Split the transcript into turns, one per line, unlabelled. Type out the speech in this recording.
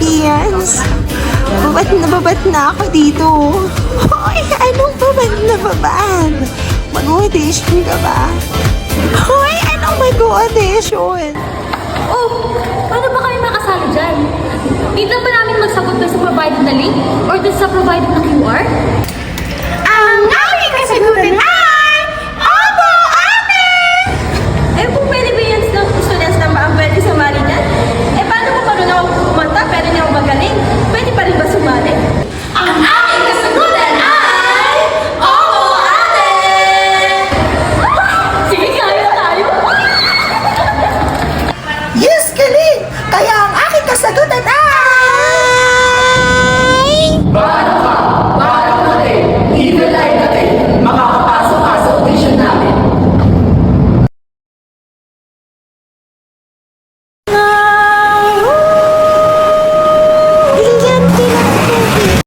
Rose. Babad na babad na ako dito. Hoy, anong babad na babad? Mag-audition ka ba? Hoy, anong mag-audition?
Oh, paano ba kami makasali dyan? Need lang ba namin magsagot doon sa provided na link? Or doon sa provided na QR? Galing! Kaya